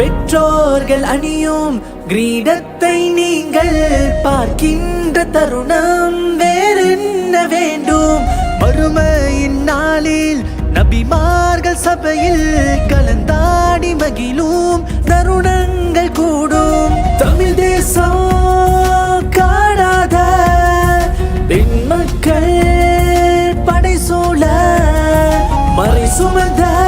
பெற்றோர்கள் அணியும் கிரீடத்தை நீங்கள் பார்க்கின்ற தருணம் வேறென்ன வேண்டும்? மறுமையின் நாளில் நபிமார்கள் சபையில் கலந்தாடி மகிழும் தருணங்கள் கூடும். தமிழ் தேசம் காணாத பெண் மக்கள் படை சூழ மறை சுமந்த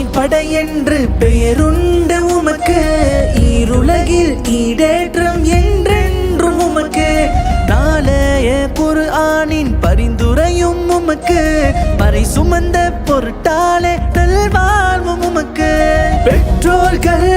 இறையோனின் படை என்று பெயருண்டு உமக்கு. ஈருலகில் ஈடேற்றம் என்றென்றும் உமக்கு. நாளைய குரு ஆணின் பரிந்துரையும் உமக்கு. பறை சுமந்த பொருட்டாலே தல்வாழ்வும் உமக்கு. பெற்றோர்கள்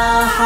나